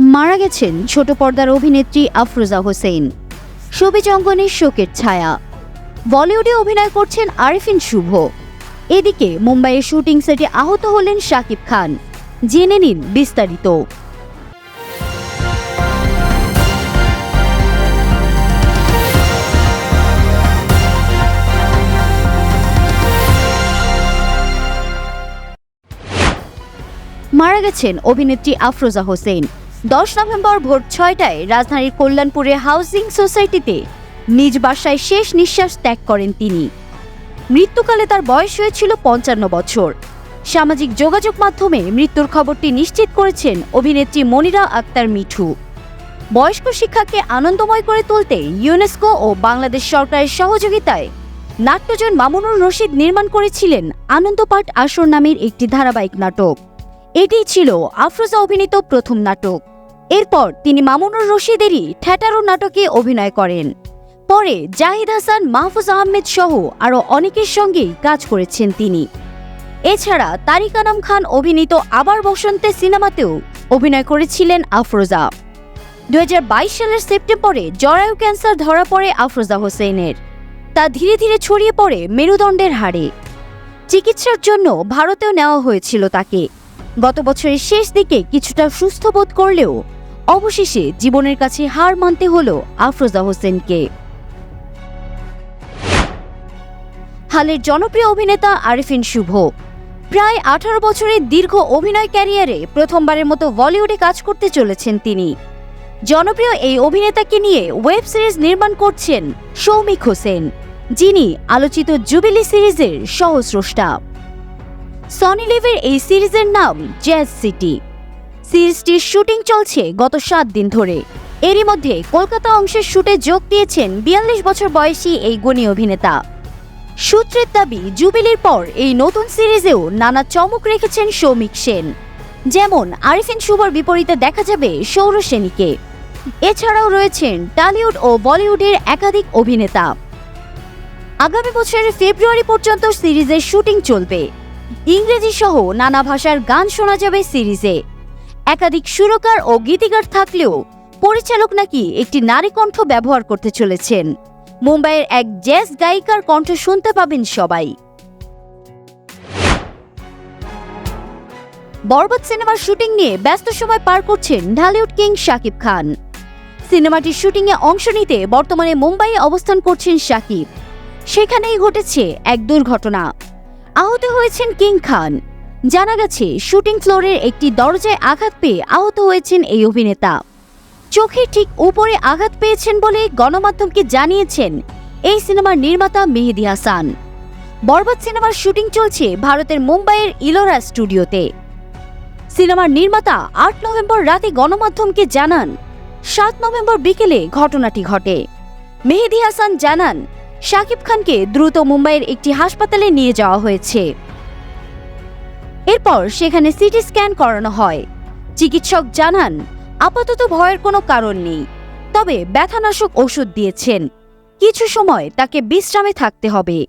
মারা গেছেন ছোট পর্দার অভিনেত্রী আফরোজা হোসেন। ছবি অঙ্গনে শোকের ছায়া। বলিউডে অভিনয় করছেন আরিফিন শুভ। এদিকে মুম্বাইয়ের শুটিং সেটে আহত হলেন শাকিব খান। জেনে নিন বিস্তারিত। মারা গেছেন অভিনেত্রী আফরোজা হোসেন। দশ নভেম্বর ভোর ছয়টায় রাজধানীর কল্যাণপুরে হাউজিং সোসাইটিতে নিজ বাসায় শেষ নিঃশ্বাস ত্যাগ করেন তিনি। মৃত্যুকালে তার বয়স হয়েছিল পঞ্চান্ন বছর। সামাজিক যোগাযোগ মাধ্যমে মৃত্যুর খবরটি নিশ্চিত করেছেন অভিনেত্রী মনিরা আক্তার মিঠু। বয়স্ক শিক্ষাকে আনন্দময় করে তুলতে ইউনেস্কো ও বাংলাদেশ সরকারের সহযোগিতায় নাট্যজন মামুনুর রশিদ নির্মাণ করেছিলেন আনন্দপাঠ আসর নামের একটি ধারাবাহিক নাটক। এটিই ছিল আফরোজা অভিনীত প্রথম নাটক। এরপর তিনি মামুনুর রশিদেরই ঠ্যাটারো নাটকে অভিনয় করেন। পরে জাহিদ হাসান, মাহফুজ আহমেদ সহ আরও অনেকের সঙ্গেই কাজ করেছেন তিনি। এছাড়া তারিক আনাম খান অভিনীত আবার বসন্তে সিনেমাতেও অভিনয় করেছিলেন আফরোজা। দু হাজার বাইশ সালের সেপ্টেম্বরে জরায়ু ক্যান্সার ধরা পড়ে আফরোজা হোসেনের। তা ধীরে ধীরে ছড়িয়ে পড়ে মেরুদণ্ডের হাড়ে চিকিৎসার জন্য ভারতেও নেওয়া হয়েছিল তাকে। গত বছরের শেষ দিকে কিছুটা সুস্থ বোধ করলেও অবশেষে জীবনের কাছে হার মানতে হলো আফরোজা হোসেনকে। হালের জনপ্রিয় অভিনেতা আরিফিন শুভ। প্রায় আঠারো বছরের দীর্ঘ অভিনয় ক্যারিয়ারে প্রথমবারের মতো বলিউডে কাজ করতে চলেছেন তিনি। জনপ্রিয় এই অভিনেতাকে নিয়ে ওয়েব সিরিজ নির্মাণ করছেন সৌমিক হোসেন, যিনি আলোচিত জুবিলি সিরিজের সহস্রষ্টা। সনি লিভের এই সিরিজের নাম জ্যাজ সিটি সিরিজটির শুটিং চলছে গত সাত দিন ধরে। এরই মধ্যে কলকাতা অংশের শুটে যোগ দিয়েছেন বিয়াল্লিশ বছর বয়সী এই গুণী অভিনেতা। সূত্রের দাবি, জুবিলির পর এই নতুন সিরিজেও নানা চমক রেখেছেন সৌমিক সেন। যেমন আরিফিন শুভর বিপরীতে দেখা যাবে সৌর সেনীকে। এছাড়াও রয়েছেন টালিউড ও বলিউডের একাধিক অভিনেতা। আগামী বছরের ফেব্রুয়ারি পর্যন্ত সিরিজের শুটিং চলবে। ইংরেজি সহ নানা ভাষার গান শোনা যাবে সিরিজে। একাধিক সুরকার ও গীতিকার থাকলেও পরিচালক নাকি একটি নারী কণ্ঠ ব্যবহার করতে চলেছেন। মুম্বাইয়ের এক জ্যাজ গায়িকার কণ্ঠ শুনতে পাবেন সবাই। বরবাদ সিনেমার শুটিং নিয়ে ব্যস্ত সময় পার করছেন ঢালিউড কিং শাকিব খান। সিনেমাটির শুটিংয়ে অংশ নিতে বর্তমানে মুম্বাইয়ে অবস্থান করছেন শাকিব। সেখানেই ঘটেছে এক দুর্ঘটনা। আহত হয়েছেন কিং খান। জানা গেছে, শুটিং ফ্লোরের একটি দরজায় আঘাত পেয়ে আহত হয়েছেন এই অভিনেতা। চোখের ঠিক উপরে আঘাত পেয়েছেন বলে গণমাধ্যমকে জানিয়েছেন এই সিনেমার নির্মাতা মেহেদি হাসান। বরবাদ সিনেমার শুটিং চলছে ভারতের মুম্বাইয়ের ইলোরা স্টুডিওতে। সিনেমার নির্মাতা আট নভেম্বর রাতে গণমাধ্যমকে জানান, সাত নভেম্বর বিকেলে ঘটনাটি ঘটে। মেহেদি হাসান জানান শাকিব খানকে দ্রুত মুম্বাইয়ের একটি হাসপাতালে নিয়ে যাওয়া হয়েছে। এরপর সেখানে সিটি স্ক্যান করানো হয়। চিকিৎসক জানান, আপাতত ভয়ের কোনো কারণ নেই, তবে ব্যথানাশক ওষুধ দিয়েছেন। কিছু সময় তাকে বিশ্রামে থাকতে হবে।